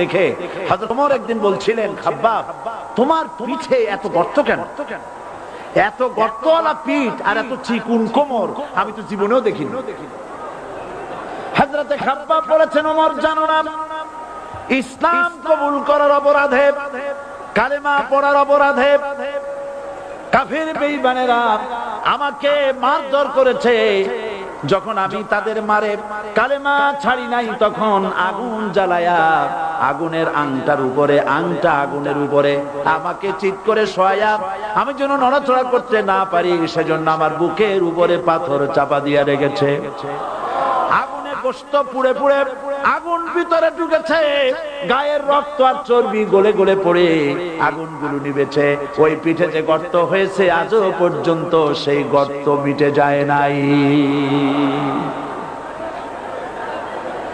দেখে আমি তো জীবনেও খাব্বাব বলেছেন, ওমর, জানো না, ইসলাম কবুল করার অপরাধে, কালেমা পড়ার অপরাধে আমাকে মারধর করেছে। যখন আমি তাদের মারে কালেমা ছাড়ি নাই, তখন আগুন জ্বালায়া আগুনের আংটার উপরে, আংটা আগুনের উপরে আমাকে চিৎ করে শোয়া আমি যেন নড়াচড়া করতে না পারি, সেজন্য আমার বুকের উপরে পাথর চাপা দিয়া রেখেছে। গোস্ত পুড়ে পুড়ে আগুন ভিতরে ঢুকেছে। গায়ের রক্ত আর চর্বি গলে গলে পড়ে আগুনগুলো নিবেছে ওই পিঠে যে গর্ত হয়েছে, আজও পর্যন্ত সেই গর্ত মিটে যায় নাই।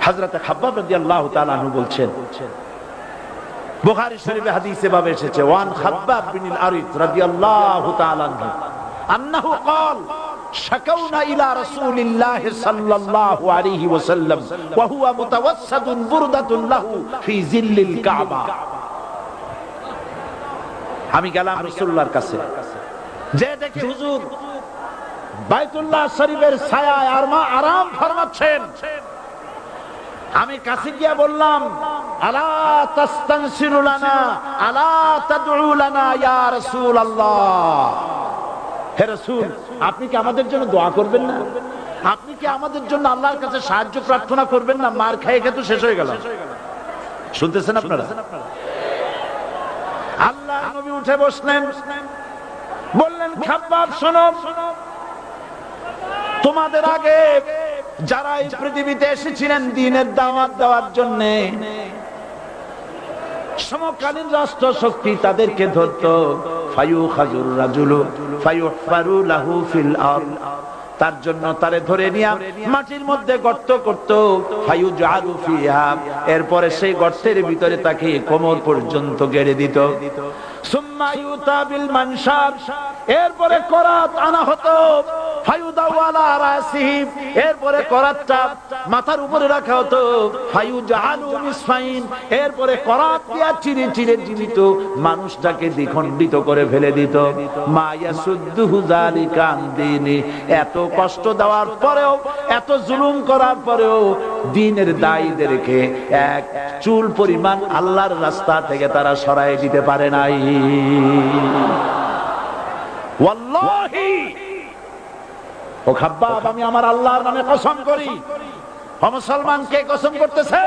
হাজরত খাব্বাব রাদিয়াল্লাহু তাআলা আনহু বলছেন, বুখারী শরীফে হাদিস ভাবে এসেছে, ওয়ান খাব্বাব বিন আল আরিত রাদিয়াল্লাহু তাআলা আনহু, আন্নাহু ক্বাল আমি গেলাম রাসূলুল্লাহর কাছে। যে দেখি হুজুর বাইতুল্লাহ শরীফের ছায়ায় আর মা আরাম ফরমাচ্ছেন। আমি কাছে গিয়া বললাম, আলা তাস্তানসিরু লানা, আলা তাদউ লানা ইয়া রাসূলুল্লাহ। হে রাসূল, আপনি কি আমাদের জন্য দোয়া করবেন না? আপনি কি আমাদের জন্য আল্লাহর কাছে সাহায্য প্রার্থনা করবেন না? মার খাইয়ে খেয়ে শেষ হয়ে গেল শুনতেছেন আপনারা? আল্লাহ নবী উঠে বসলেন। বললেন, খাব্বাব, শোনো। তোমাদের আগে যারা এই পৃথিবীতে এসেছিলেন দিনের দাওয়াত দেওয়ার জন্য, সমকালীন রাষ্ট্র শক্তি তাদেরকে ধরত। ফায়ু লাহু ফিল তার জন্য তারে ধরে নিয়া মাটির মধ্যে গর্ত করত ফায়ু জারু ফিহা। এরপরে সেই গর্তের ভিতরে তাকে কোমর পর্যন্ত গেড়ে দিত। সুম্মা ইউতা বিল মানশার এরপরে করাত আনা হতো। এরপরে করাতটা মাথার উপরে রাখা হতো। এরপরে করাত দিয়া চিরে চিরে জীবিত মানুষটাকে দ্বিখণ্ডিত করে ফেলে দিত। মা ইয়াসুদ্দুহু যালিকা এত কষ্ট দেওয়ার পরেও, এত জুলুম করার পরেও দিনের দায়ীদেরকে এক চুল পরিমাণ আল্লাহর রাস্তা থেকে তারা সরাই দিতে পারে নাই। ওয়াল্লাহি! ও খাব্বাব আমি আমার আল্লাহর নামে কসম করি। মুসলমান কে কসম করতেছে?